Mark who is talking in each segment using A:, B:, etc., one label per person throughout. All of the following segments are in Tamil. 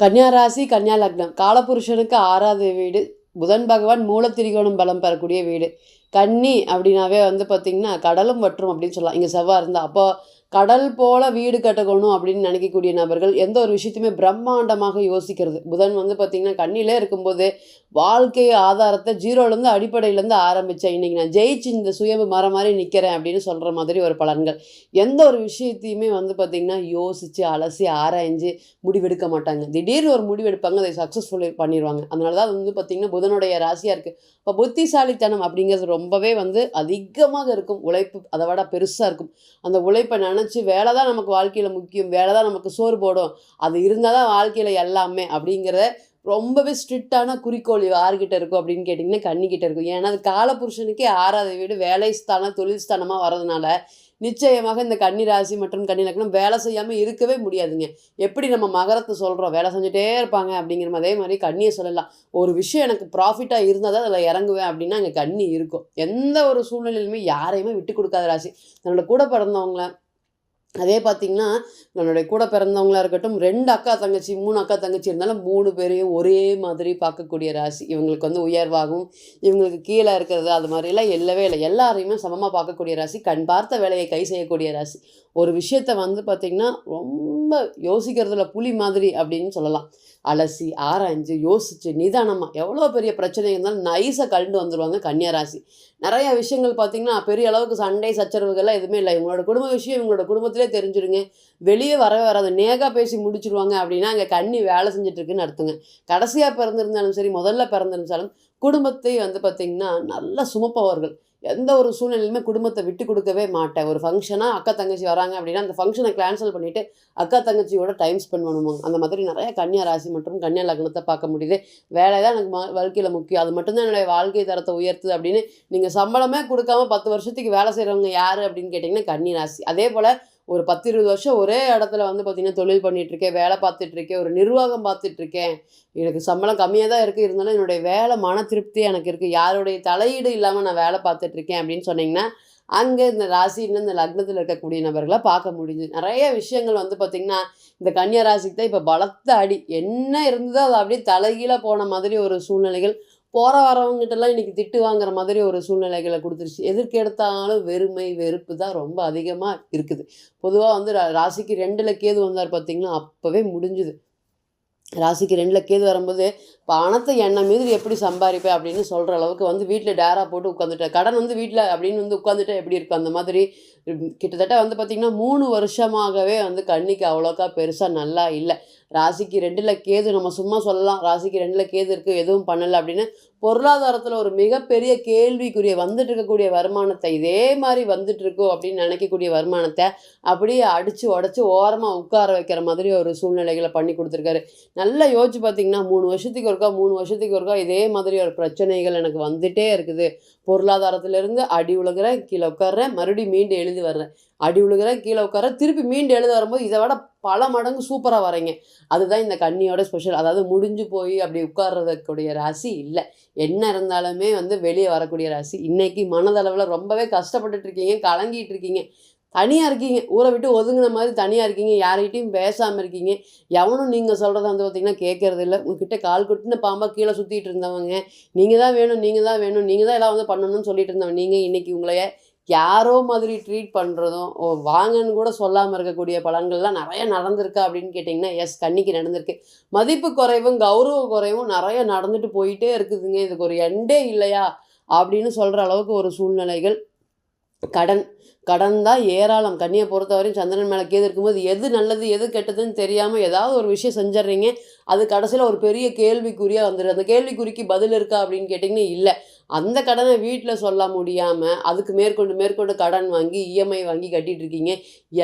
A: கன்னியா ராசி கன்னியா லக்னம். காலபுருஷனுக்கு ஆறாவது வீடு. புதன் பகவான் மூலத்திரிகோணம் பலம் பெறக்கூடிய வீடு. கன்னி அப்படின்னாவே வந்து பார்த்திங்கன்னா கடலும் வற்றும் அப்படின்னு சொல்லலாம். இங்கே செவ்வாய் இருந்தால் அப்போ கடல் போல வீடு கட்டக்கணும் அப்படின்னு நினைக்கக்கூடிய நபர்கள் எந்த ஒரு விஷயத்தையுமே பிரம்மாண்டமாக யோசிக்கிறது. புதன் வந்து பார்த்திங்கன்னா கண்ணிலே இருக்கும்போது வாழ்க்கை ஆதாரத்தை ஜீரோலேருந்து அடிப்படையிலேருந்து ஆரம்பித்தேன் இன்றைக்கி நான் ஜெயிச்சு இந்த சுயம்பு மரம் மாதிரி நிற்கிறேன் அப்படின்னு சொல்கிற மாதிரி ஒரு பலன்கள். எந்த ஒரு விஷயத்தையுமே வந்து பார்த்திங்கன்னா யோசித்து அலசி ஆராய்ஞ்சு முடிவெடுக்க மாட்டாங்க. திடீர்னு ஒரு முடிவெடுப்பாங்க அதை சக்ஸஸ்ஃபுல் பண்ணிடுவாங்க அதனால தான் அது வந்து பார்த்திங்கன்னா புதனுடைய ராசியாக இருக்குது இப்போ புத்திசாலித்தனம் அப்படிங்கிறது ரொம்பவே வந்து அதிகமாக இருக்கும். உழைப்பு அதை விட பெருசாக இருக்கும். அந்த உழைப்பை நான் நினச்சி வேலை தான் நமக்கு வாழ்க்கையில் முக்கியம் வேலை தான் நமக்கு சோறு போடும். அது இருந்தால் தான் வாழ்க்கையில் எல்லாமே அப்படிங்கிறத ரொம்பவே ஸ்ட்ரிக்டான குறிக்கோள் யார்கிட்ட இருக்கும் அப்படின்னு கேட்டிங்கன்னா கண்ணிக்கிட்ட இருக்கும். ஏன்னா அது காலபுருஷனுக்கே ஆறாவது வீடு வேலை ஸ்தானம் தொழில் ஸ்தானமாக வர்றதுனால நிச்சயமாக இந்த கன்னி ராசி மற்றும் கன்னி லக்னம் வேலை செய்யாமல் இருக்கவே முடியாதுங்க. எப்படி நம்ம மகரத்தை சொல்கிறோம் வேலை செஞ்சுட்டே இருப்பாங்க அப்படிங்கிற அதே மாதிரி கண்ணியை சொல்லலாம். ஒரு விஷயம் எனக்கு ப்ராஃபிட்டாக இருந்தால் தான் அதில் இறங்குவேன் அப்படின்னா அங்கே கண்ணி இருக்கும். எந்த ஒரு சூழ்நிலையிலுமே யாரையுமே விட்டு கொடுக்காத ராசி. தன்னோட கூட பிறந்தவங்கள அதே பார்த்திங்கன்னா நம்மளுடைய கூட பிறந்தவங்களா இருக்கட்டும் ரெண்டு அக்கா தங்கச்சி மூணு அக்கா தங்கச்சி இருந்தாலும் மூணு பேரையும் ஒரே மாதிரி பார்க்கக்கூடிய ராசி. இவங்களுக்கு வந்து உயர்வாகவும் இவங்களுக்கு கீழே இருக்கிறது அது மாதிரிலாம் இல்லவே இல்லை. எல்லாரையுமே சமமாக பார்க்கக்கூடிய ராசி. கண் பார்த்த வேலையை கை செய்யக்கூடிய ராசி. ஒரு விஷயத்த வந்து பார்த்திங்கன்னா ரொம்ப யோசிக்கிறதுல புலி மாதிரி அப்படின்னு சொல்லலாம். அலசி ஆராய்ஞ்சு யோசித்து நிதானமாக எவ்வளோ பெரிய பிரச்சனை இருந்தாலும் நைஸாக கண்டு வந்துடுவாங்க கன்னியாராசி. நிறைய விஷயங்கள் பார்த்திங்கன்னா பெரிய அளவுக்கு சண்டை சச்சரவுகள்லாம் எதுவுமே இல்லை. இவங்களோட குடும்ப விஷயம் இவங்களோட குடும்பத்திலே தெரிஞ்சிருங்க. வெளியே வரவே வராது. நேகாக பேசி முடிச்சிருவாங்க அப்படின்னா அங்கே கண்ணி வேலை செஞ்சிட்ருக்குன்னு அர்த்தங்க. கடைசியாக பிறந்திருந்தாலும் சரி முதல்ல பிறந்திருந்தாலும் குடும்பத்தை வந்து பார்த்திங்கன்னா நல்லா சுமப்பவர்கள். எந்த ஒரு சூழ்நிலையுமே குடும்பத்தை விட்டு கொடுக்கவே மாட்டேன். ஒரு ஃபங்க்ஷனாக அக்கா தங்கச்சி வராங்க அப்படின்னா அந்த ஃபங்க்ஷனை கேன்சல் பண்ணிவிட்டு அக்கா தங்கச்சியோட டைம் ஸ்பெண்ட் பண்ணுவாங்க அந்த மாதிரி நிறைய கன்னியா ராசி மற்றும் கன்னியா லக்னத்தை பார்க்க முடியுது. வேலை தான் எனக்கு வாழ்க்கையில் முக்கியம். அது மட்டும்தான் என்னுடைய வாழ்க்கை தரத்தை உயர்த்துது அப்படின்னு நீங்கள் சம்பளமே கொடுக்காம பத்து வருஷத்துக்கு வேலை செய்கிறவங்க யார் அப்படின்னு கேட்டிங்கன்னா கன்னி ராசி. அதே போல் ஒரு பத்து இருபது வருஷம் ஒரே இடத்துல வந்து பார்த்திங்கன்னா தொழில் பண்ணிகிட்ருக்கேன் வேலை பார்த்துட்ருக்கேன் ஒரு நிர்வாகம் பார்த்துட்ருக்கேன் எனக்கு சம்பளம் கம்மியாக தான் இருக்குது இருந்தாலும் என்னுடைய வேலை மன திருப்தி எனக்கு இருக்குது யாருடைய தலையீடு இல்லாமல் நான் வேலை பார்த்துட்ருக்கேன் அப்படின்னு சொன்னிங்கன்னா அங்கே இந்த ராசின்னு இந்த லக்னத்தில் இருக்கக்கூடிய நபர்களை பார்க்க முடிஞ்சு நிறைய விஷயங்கள் வந்து பார்த்திங்கன்னா இந்த கன்னியா ராசிக்கு தான் இப்போ பலத்த அடி. என்ன இருந்ததோ அது அப்படியே தலைகீழாக போன மாதிரி ஒரு சூழ்நிலைகள் போகிற வரவங்ககிட்டலாம் இன்றைக்கி திட்டு வாங்குற மாதிரி ஒரு சூழ்நிலைகளை கொடுத்துருச்சு. எதற்கு எடுத்தாலும் வெறுமை வெறுப்பு தான் ரொம்ப அதிகமாக இருக்குது. பொதுவாக வந்து ரா ராசிக்கு ரெண்டில் கேது வந்தார் பார்த்திங்கன்னா அப்போவே முடிஞ்சுது. ராசிக்கு ரெண்டில் கேது வரும்போது பணத்தை எண்ணெய் மீது எப்படி சம்பாதிப்பேன் அப்படின்னு சொல்கிற அளவுக்கு வந்து வீட்டில் டேராக போட்டு உட்காந்துட்டேன் கடன் வந்து வீட்டில் அப்படின்னு வந்து உட்காந்துட்டா எப்படி இருக்கும் அந்த மாதிரி? கிட்டத்தட்ட வந்து பார்த்திங்கன்னா மூணு வருஷமாகவே வந்து கண்ணிக்கு அவ்வளோக்கா பெருசாக நல்லா இல்லை. ராசிக்கு ரெண்டில் கேது நம்ம சும்மா சொல்லலாம். ராசிக்கு ரெண்டில் கேது இருக்குது எதுவும் பண்ணலை அப்படின்னு பொருளாதாரத்தில் ஒரு மிகப்பெரிய கேள்விக்குரிய வந்துட்டு இருக்கக்கூடிய வருமானத்தை இதே மாதிரி வந்துட்டு இருக்கோ அப்படின்னு நினைக்கக்கூடிய வருமானத்தை அப்படியே அடித்து உடச்சி ஓரமாக உட்கார வைக்கிற மாதிரி ஒரு சூழ்நிலைகளை பண்ணி கொடுத்துருக்காரு. நல்லா யோசிச்சு பார்த்தீங்கன்னா மூணு வருஷத்துக்கு ஒருக்கா மூணு வருஷத்துக்கு ஒருக்கா இதே மாதிரி ஒரு பிரச்சனைகள் எனக்கு வந்துட்டே இருக்குது. பொருளாதாரத்திலேருந்து அடி உழுகிறேன் கீழே உட்காடுறேன் மறுபடியும் மீண்டு எழுதி வர்றேன். அடி உழுகிறேன் கீழே உட்கார திருப்பி மீண்டு எழுத வரும்போது இதை விட பல மடங்கு சூப்பராக வரீங்க அதுதான் இந்த கண்ணியோட ஸ்பெஷல் அதாவது முடிஞ்சு போய் அப்படி உட்கார்றதுக்கூடிய ராசி இல்லை. என்ன இருந்தாலுமே வந்து வெளியே வரக்கூடிய ராசி. இன்றைக்கி மனதளவில் ரொம்பவே கஷ்டப்பட்டுட்ருக்கீங்க கலங்கிட்டு இருக்கீங்க. தனியாக இருக்கீங்க ஊரை விட்டு ஒதுங்கின மாதிரி தனியாக இருக்கீங்க யார்கிட்டையும் பேசாமல் இருக்கீங்க. எவனும் நீங்கள் சொல்கிறத வந்து பார்த்திங்கன்னா கேட்கறது இல்லை. உங்ககிட்ட கால் கொட்டின பாம்பாக கீழே சுற்றிட்டு இருந்தவங்க நீங்கள் தான் வேணும் நீங்கள் தான் வேணும் நீங்கள் தான் எல்லாம் வந்து பண்ணணும்னு சொல்லிட்டு இருந்தவங்க நீங்கள் இன்றைக்கி உங்களைய யாரோ மாதிரி ட்ரீட் பண்ணுறதும் ஓ வாங்கன்னு கூட சொல்லாமல் இருக்கக்கூடிய பலன்கள்லாம் நிறைய நடந்திருக்கா அப்படின்னு கேட்டிங்கன்னா எஸ் கன்னிக்கு நடந்திருக்கு. மதிப்பு குறைவும் கௌரவ குறைவும் நிறைய நடந்துட்டு போயிட்டே இருக்குதுங்க. இதுக்கு ஒரு எண்டே இல்லையா? அப்படின்னு சொல்கிற அளவுக்கு ஒரு சூழ்நிலைகள் கடன் கடன் தான் ஏராளம். கண்ணியை பொறுத்தவரையும் சந்திரன் மேலே கேது இருக்கும்போது எது நல்லது எது கெட்டதுன்னு தெரியாமல் ஏதாவது ஒரு விஷயம் செஞ்சிட்றீங்க. அது கடைசியில் ஒரு பெரிய கேள்விக்குறியாக வந்துடுது. அந்த கேள்விக்குறிக்கு பதில் இருக்கா அப்படின்னு கேட்டிங்கன்னா இல்லை. அந்த கடனை வீட்டில் சொல்ல முடியாமல் அதுக்கு மேற்கொண்டு மேற்கொண்டு கடன் வாங்கி இஎம்ஐ வாங்கி கட்டிகிட்டு இருக்கீங்க.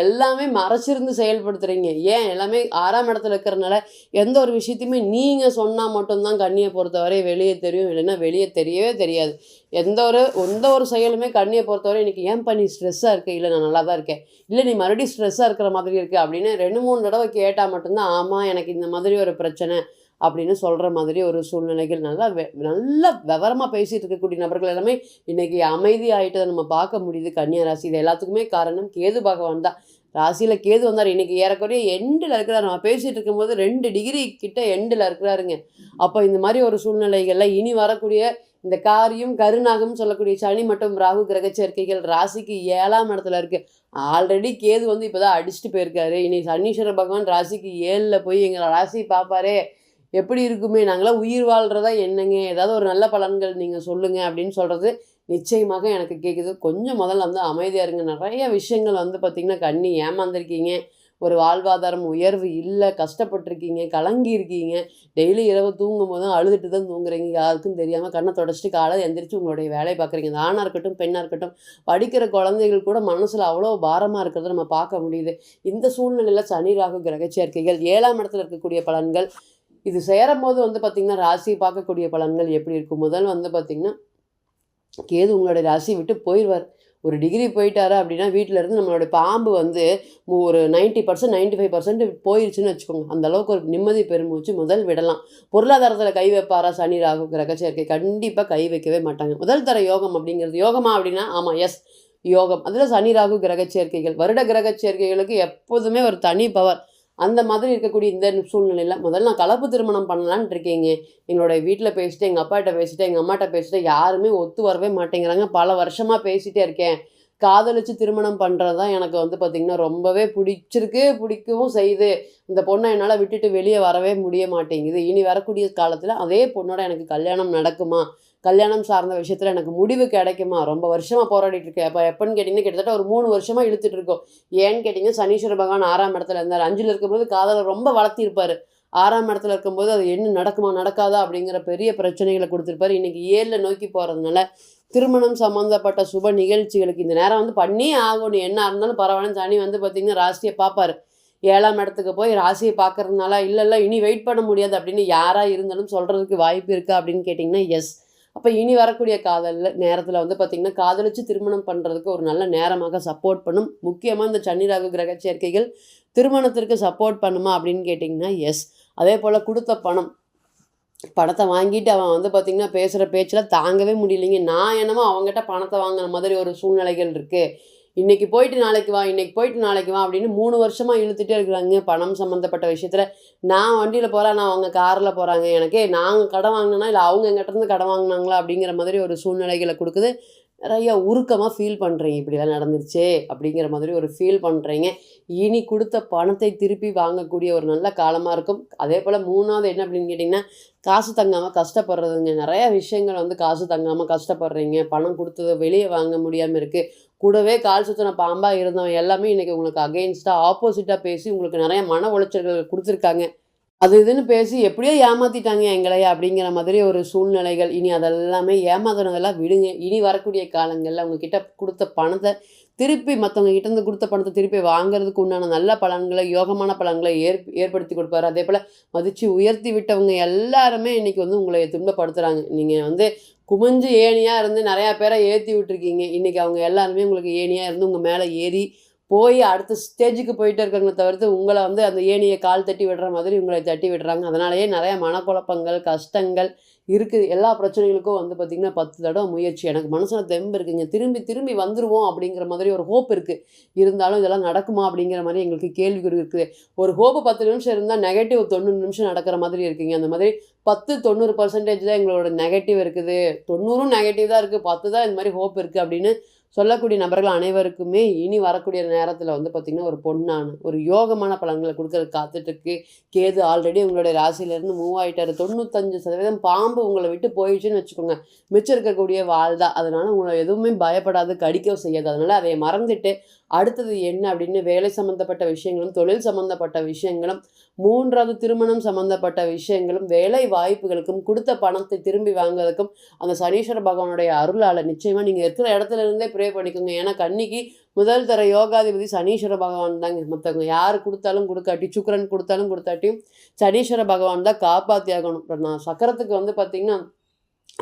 A: எல்லாமே மறைச்சிருந்து செயல்படுத்துகிறீங்க ஏன்? எல்லாமே ஆறாம் இடத்துல இருக்கிறனால எந்த ஒரு விஷயத்தையுமே நீங்கள் சொன்னால் மட்டும்தான் கண்ணியை பொறுத்தவரை வெளியே தெரியும். இல்லைன்னா வெளியே தெரியவே தெரியாது. எந்த ஒரு எந்த ஒரு செயலுமே கண்ணியை பொறுத்தவரை இன்றைக்கி ஏன் பண்ணி ஸ்ட்ரெஸ்ஸாக இருக்கு? இல்லை நான் நல்லா தான் இருக்கேன். இல்லை நீ மறுபடியும் ஸ்ட்ரெஸ்ஸாக இருக்கிற மாதிரி இருக்குது அப்படின்னு ரெண்டு மூணு தடவை கேட்டால் மட்டும்தான் ஆமாம் எனக்கு இந்த மாதிரி ஒரு பிரச்சனை. அப்படின்னு சொல்கிற மாதிரி ஒரு சூழ்நிலைகள் நல்லா வெ நல்லா விவரமாக பேசிகிட்டு இருக்கக்கூடிய நபர்கள் எல்லாமே இன்றைக்கி அமைதி ஆகிட்டதை நம்ம பார்க்க முடியுது. கன்னியா ராசி இது எல்லாத்துக்குமே காரணம் கேது பகவான் தான். ராசியில் கேது வந்தார். இன்னைக்கு ஏறக்குறைய எண்டில் இருக்கிறார். நான் பேசிகிட்டு இருக்கும்போது ரெண்டு டிகிரி கிட்ட எண்டில் இருக்கிறாருங்க. அப்போ இந்த மாதிரி ஒரு சூழ்நிலைகளில் இனி வரக்கூடிய இந்த காரியம் கருநாகம் சொல்லக்கூடிய சனி மற்றும் ராகு கிரக சேர்க்கைகள் ராசிக்கு ஏழாம் இடத்துல இருக்கு. ஆல்ரெடி கேது வந்து இப்போதான் அடிச்சுட்டு போயிருக்காரு. இனி சனீஸ்வர பகவான் ராசிக்கு ஏழில் போய் எங்களை ராசி பார்ப்பாரே. எப்படி இருக்குமே நாங்களாம் உயிர் வாழ்கிறதா என்னங்க? ஏதாவது ஒரு நல்ல பலன்கள் நீங்கள் சொல்லுங்கள் அப்படின்னு சொல்கிறது நிச்சயமாக எனக்கு கேட்குது கொஞ்சம் முதல்ல வந்து அமைதியாக இருங்க. நிறைய விஷயங்கள் வந்து பார்த்திங்கன்னா கண்ணி ஏமாந்துருக்கீங்க. ஒரு வாழ்வாதாரம் உயர்வு இல்லை கஷ்டப்பட்டிருக்கீங்க கலங்கி இருக்கீங்க டெய்லி இரவு தூங்கும் போதும் அழுதுட்டு தான் தூங்குறீங்க. யாருக்கும் தெரியாமல் கண்ணை தொடச்சிட்டு காலை எந்திரிச்சு உங்களுடைய வேலையை பார்க்குறீங்க அது ஆணாக இருக்கட்டும் பெண்ணாக இருக்கட்டும் படிக்கிற குழந்தைகள் கூட மனசில் அவ்வளோ பாரமாக இருக்கிறத நம்ம பார்க்க முடியுது. இந்த சூழ்நிலையில் சனி ராகு கிரக சேர்க்கைகள் ஏழாம் இடத்துல இருக்கக்கூடிய பலன்கள் இது சேரும் போது வந்து பார்த்திங்கன்னா ராசியை பார்க்கக்கூடிய பலன்கள் எப்படி இருக்கும்? முதல் வந்து பார்த்திங்கன்னா கேது உங்களுடைய ராசியை விட்டு போயிடுவார் ஒரு டிகிரி போயிட்டாரா அப்படின்னா வீட்டில் இருந்து நம்மளுடைய பாம்பு வந்து ஒரு ninety percent ninety five percent போயிடுச்சுன்னு வச்சுக்கோங்க. அந்த அளவுக்கு ஒரு நிம்மதி பெருமூச்சு முதல் விடலாம். பொருளாதாரத்தில் கை வைப்பாரா? சனி ராகு கிரக சேர்க்கை கண்டிப்பாக கை வைக்கவே மாட்டாங்க. முதல் தர யோகம் அப்படிங்கிறது யோகமா அப்படின்னா ஆமாம் எஸ் யோகம். அதில் சனி ராகு கிரக சேர்க்கைகள். வருட கிரக சேர்க்கைகளுக்கு எப்போதுமே ஒரு தனி பவர் அந்த மாதிரி இருக்கக்கூடிய இந்த சூழ்நிலையில் முதல்ல நான் கலப்பு திருமணம் பண்ணலான்னு இருக்கீங்க. எங்களுடைய வீட்டில் பேசிட்டு எங்கள் அப்பாட்ட பேசிட்டு எங்கள் அம்மாட்ட பேசிட்டு யாருமே ஒத்து வரவே மாட்டேங்கிறாங்க. பல வருஷமாக பேசிகிட்டே இருக்கேன். காதலிச்சு திருமணம் பண்ணுறது தான் எனக்கு வந்து பார்த்திங்கன்னா ரொம்பவே பிடிச்சிருக்கு பிடிக்கவும் செய்யுது. இந்த பொண்ணை என்னால் விட்டுட்டு வெளியே வரவே முடிய மாட்டேங்குது. இனி வரக்கூடிய காலத்தில் அதே பொண்ணோட எனக்கு கல்யாணம் நடக்குமா? கல்யாணம் சார்ந்த விஷயத்தில் எனக்கு முடிவு கிடைக்குமா? ரொம்ப வருஷமாக போராடிட்டு இருக்கேன். அப்போ எப்போன்னு கேட்டிங்கன்னா கிட்டத்தட்ட ஒரு மூணு வருஷமாக இழுத்துட்டு இருக்கோம். ஏன்னு கேட்டிங்கன்னா சனீஸ்வர பகவான் ஆறாம் இடத்துல இருந்தார். அஞ்சில் இருக்கும்போது காதலை ரொம்ப வளர்த்திருப்பார். ஆறாம் இடத்துல இருக்கும்போது அது என்ன நடக்குமா நடக்காதா அப்படிங்கிற பெரிய பிரச்சனைகளை கொடுத்துருப்பாரு. இன்றைக்கி ஏழில் நோக்கி போகிறதுனால திருமணம் சம்மந்தப்பட்ட சுப நிகழ்ச்சிகளுக்கு இந்த நேரம் வந்து பண்ணியே ஆகணும். என்ன இருந்தாலும் பரவாயில்ல சனி வந்து பார்த்திங்கன்னா ராசியை பார்ப்பார். ஏழாம் இடத்துக்கு போய் ராசியை பார்க்கறதுனால இல்லை இல்லை இனி வெயிட் பண்ண முடியாது அப்படின்னு யாராக இருந்தாலும் சொல்கிறதுக்கு வாய்ப்பு இருக்கா அப்படின்னு கேட்டிங்கன்னா எஸ் அப்போ இனி வரக்கூடிய காதலில் நேரத்தில் வந்து பார்த்திங்கன்னா காதலிச்சு திருமணம் பண்ணுறதுக்கு ஒரு நல்ல நேரமாக சப்போர்ட் பண்ணும். முக்கியமாக இந்த சன்னிராகு கிரக சேர்க்கைகள் திருமணத்திற்கு சப்போர்ட் பண்ணுமா அப்படின்னு கேட்டிங்கன்னா எஸ் அதே போல் கொடுத்த பணம். பணத்தை வாங்கிட்டு அவன் வந்து பார்த்திங்கன்னா பேசுகிற பேச்சில் தாங்கவே முடியலைங்க. நான் என்னமோ அவங்ககிட்ட பணத்தை வாங்கின மாதிரி ஒரு சூழ்நிலைகள் இருக்குது இன்றைக்கி போயிட்டு நாளைக்கு வா இன்றைக்கி போயிட்டு நாளைக்கு வா அப்படின்னு மூணு வருஷமாக இழுத்துட்டே இருக்கிறாங்க பணம் சம்மந்தப்பட்ட விஷயத்தில். நான் வண்டியில் போகிறேன் நான் அவங்க காரில் போகிறாங்க எனக்கே நாங்கள் கடன் வாங்கினா இல்லை அவங்க எங்கிட்டருந்து கடன் வாங்கினாங்களா அப்படிங்கிற மாதிரி ஒரு சூழ்நிலைகளை கொடுக்குது. நிறைய உருக்கமாக ஃபீல் பண்ணுறீங்க இப்படிலாம் நடந்துருச்சே அப்படிங்கிற மாதிரி ஒரு ஃபீல் பண்ணுறீங்க இனி கொடுத்த பணத்தை திருப்பி வாங்கக்கூடிய ஒரு நல்ல காலமாக இருக்கும். அதே போல் மூணாவது என்ன அப்படின்னு கேட்டிங்கன்னா காசு தங்காமல் கஷ்டப்படுறதுங்க. நிறைய விஷயங்கள் வந்து காசு தங்காமல் கஷ்டப்படுறீங்க. பணம் கொடுத்தது வெளியே வாங்க முடியாமல் இருக்குது கூடவே கால் சுத்தின பாம்பாக இருந்தவன் எல்லாமே இன்றைக்கி உங்களுக்கு அகெயின்ஸ்டாக ஆப்போசிட்டாக பேசி உங்களுக்கு நிறைய மன உளைச்சல்கள் கொடுத்துருக்காங்க. அது இதுன்னு பேசி எப்படியோ ஏமாத்திட்டாங்க எங்களை அப்படிங்கிற மாதிரி ஒரு சூழ்நிலைகள். இனி அதெல்லாமே ஏமாத்துனதெல்லாம் விடுங்க. இனி வரக்கூடிய காலங்களில் அவங்கக்கிட்ட கொடுத்த பணத்தை திருப்பி மற்றவங்க கிட்டேருந்து கொடுத்த பணத்தை திருப்பி வாங்குறதுக்கு உண்டான நல்ல பலன்களை யோகமான பலன்களை ஏற் ஏற்படுத்தி கொடுப்பாரு. அதே போல் மதித்து உயர்த்தி விட்டவங்க எல்லாருமே இன்றைக்கி வந்து உங்களை துன்பப்படுத்துகிறாங்க நீங்கள் வந்து குமிஞ்சு ஏணியாக இருந்து நிறையா பேரை ஏற்றி விட்டுருக்கீங்க. இன்றைக்கி அவங்க எல்லாருமே உங்களுக்கு ஏணியாக இருந்து உங்கள் மேலே ஏறி போய் அடுத்த ஸ்டேஜுக்கு போயிட்டு இருக்காங்க தவிர்த்து உங்களை வந்து அந்த ஏணியை கால் தட்டி விடுற மாதிரி உங்களை தட்டி விடுறாங்க. அதனாலேயே நிறைய மனக்குழப்பங்கள் கஷ்டங்கள் இருக்குது. எல்லா பிரச்சனைகளுக்கும் வந்து பார்த்திங்கன்னா பத்து தடவை முயற்சி. எனக்கு மனசில் தெம்பு இருக்குங்க. திரும்பி திரும்பி வந்துடுவோம் அப்படிங்கிற மாதிரி ஒரு ஹோப் இருக்குது இருந்தாலும் இதெல்லாம் நடக்குமா அப்படிங்கிற மாதிரி எங்களுக்கு கேள்விக்குறி இருக்குது. ஒரு ஹோப்பு பத்து நிமிஷம் இருந்தால் நெகட்டிவ் தொண்ணூறு நிமிஷம் நடக்கிற மாதிரி இருக்குங்க. அந்த மாதிரி பத்து தொண்ணூறு பர்சன்டேஜ் தான் எங்களோட நெகட்டிவ் இருக்குது. தொண்ணூறும் நெகட்டிவ் தான் இருக்குது பத்து தான் இந்த மாதிரி ஹோப் இருக்குது அப்படின்னு சொல்லக்கூடிய நபர்கள் அனைவருக்குமே இனி வரக்கூடிய நேரத்தில் வந்து பார்த்திங்கன்னா ஒரு பொண்ணான ஒரு யோகமான பலன்களை கொடுக்கறது காத்துட்ருக்கு. கேது ஆல்ரெடி உங்களுடைய ராசியிலேருந்து மூவ் ஆகிட்டாரு தொண்ணூத்தஞ்சு சதவீதம் பாம்பு உங்களை விட்டு போயிடுச்சுன்னு வச்சுக்கோங்க. மிச்சம் இருக்கக்கூடிய வாழ் தான். அதனால் உங்களை எதுவுமே பயப்படாது கடிக்கவும் செய்யாது. அதனால் அதை மறந்துட்டு அடுத்தது என்ன அப்படின்னு வேலை சம்மந்தப்பட்ட விஷயங்களும் தொழில் சம்மந்தப்பட்ட விஷயங்களும் மூன்றாவது திருமணம் சம்மந்தப்பட்ட விஷயங்களும் வேலை வாய்ப்புகளுக்கும் கொடுத்த பணத்தை திரும்பி வாங்குவதற்கும் அந்த சனீஸ்வர பகவானுடைய அருளால் நிச்சயமாக நீங்கள் இருக்கிற இடத்துல இருந்தே ப்ரே பண்ணிக்கோங்க. ஏன்னா கன்னிக்கு முதல் தர யோகாதிபதி சனீஸ்வர பகவான் தாங்க. மற்றவங்க யார் கொடுத்தாலும் கொடுக்காட்டி சுக்கரன் கொடுத்தாலும் கொடுத்தாட்டியும் சனீஸ்வர பகவான் தான் காப்பாற்றி ஆகணும் நான் சக்கரத்துக்கு வந்து பார்த்திங்கன்னா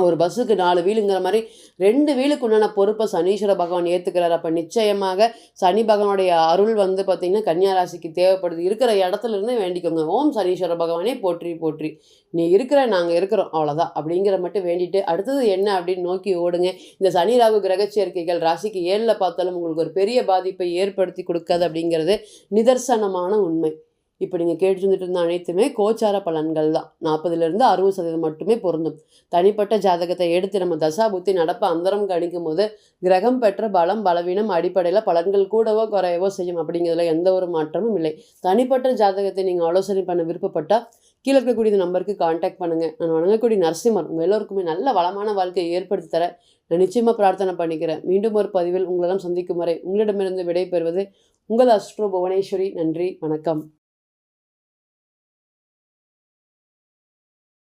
A: ஒரு பஸ்ஸுக்கு நாலு வீலுங்கிற மாதிரி ரெண்டு வீலுக்கு உண்டான பொறுப்பை சனீஸ்வர பகவான் ஏற்றுக்கிறார் அப்போ நிச்சயமாக சனி பகவானுடைய அருள் வந்து பார்த்திங்கன்னா கன்னியாராசிக்கு தேவைப்படுது. இருக்கிற இடத்துல இருந்து வேண்டிக்கோங்க. ஓம் சனீஸ்வர பகவானே போற்றி போற்றி. நீ இருக்கிற நாங்கள் இருக்கிறோம். அவ்வளோதான் அப்படிங்கிற மட்டும் வேண்டிட்டு அடுத்தது என்ன அப்படின்னு நோக்கி ஓடுங்க. இந்த சனி ராகு கிரக சேர்க்கைகள் ராசிக்கு ஏழில் பார்த்தாலும் உங்களுக்கு ஒரு பெரிய பாதிப்பை ஏற்படுத்தி கொடுக்காது அப்படிங்கிறது நிதர்சனமான உண்மை. இப்போ நீங்கள் கேட்டுருந்துட்டு இருந்த அனைத்துமே கோச்சார பலன்கள் தான். நாற்பதுலேருந்து அறுபது சதவீதம் மட்டுமே பொருந்தும். தனிப்பட்ட ஜாதகத்தை எடுத்து நம்ம தசா புத்தி நடப்ப அந்தரம் கணிக்கும் போது கிரகம் பெற்ற பலம் பலவீனம் அடிப்படையில் பலன்கள் கூடவோ குறையவோ செய்யும் அப்படிங்கிறதுல எந்த ஒரு மாற்றமும் இல்லை. தனிப்பட்ட ஜாதகத்தை நீங்கள் ஆலோசனை பண்ண விருப்பப்பட்டால் கீழே இருக்கக்கூடிய இந்த நம்பருக்கு காண்டாக்ட் பண்ணுங்கள் நான் வணங்கக்கூடிய நரசிம்மர் உங்கள் எல்லோருக்குமே நல்ல வளமான வாழ்க்கையை ஏற்படுத்தி தர நான் நிச்சயமாக பிரார்த்தனை பண்ணிக்கிறேன். மீண்டும் ஒரு பதிவில் உங்களெல்லாம் சந்திக்கும் வரை உங்களிடமிருந்து விடை பெறுவது உங்கள் அஸ்ட்ரோ புவனேஸ்வரி. நன்றி வணக்கம்.